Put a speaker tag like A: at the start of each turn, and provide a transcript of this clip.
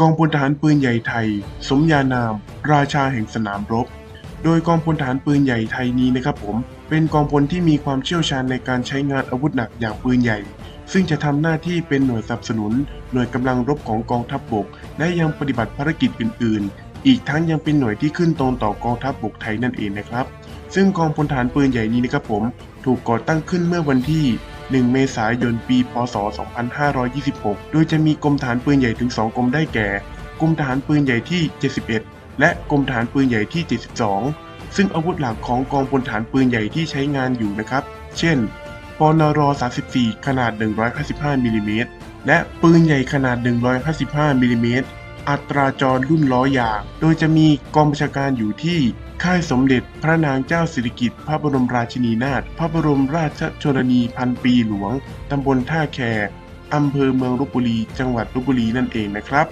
A: กองพลทหารปืนใหญ่ไทย สมญานาม ราชาแห่งสนามรบ โดยกองพลทหารปืนใหญ่ไทยนี้นะครับผม เป็นกองพลที่มีความเชี่ยวชาญในการใช้งานอาวุธหนักอย่างปืนใหญ่ ซึ่งจะทำหน้าที่เป็นหน่วยสนับสนุน หน่วยกำลังรบของกองทัพบบก และยังปฏิบัติภารกิจอื่น ๆ อีกทั้งยังเป็นหน่วยที่ขึ้นตรงต่อกองทัพบบกไทยนั่นเองนะครับ ซึ่งกองพลทหารปืนใหญ่นี้นะครับผม ถูกก่อตั้งขึ้นเมื่อวันที่ 1 เมษายน ปี พศ 2526 โดยจะมีกรมฐานปืนใหญ่ถึง 2 กรมได้แก่ กรมทหารปืนใหญ่ที่ 71 และกรมทหารปืนใหญ่ที่ 72 ซึ่งอาวุธหลักของกองพลฐานปืนใหญ่ที่ใช้งานอยู่นะครับ เช่น ปนร 34 ขนาด 155มิลลิเมตร และปืนใหญ่ขนาด 155มิลลิเมตร อัตราจรรุ่นล้อยาง โดยจะมีกองบัญชาการอยู่ที่ค่ายสมเด็จพระนางเจ้าสิริกิติ์พระบรมราชินีนาถพระบรมราชชนนีพันปีหลวง ตำบลท่าแคอำเภอเมืองลบบุรี จังหวัดลบบุรีนั่นเองนะครับ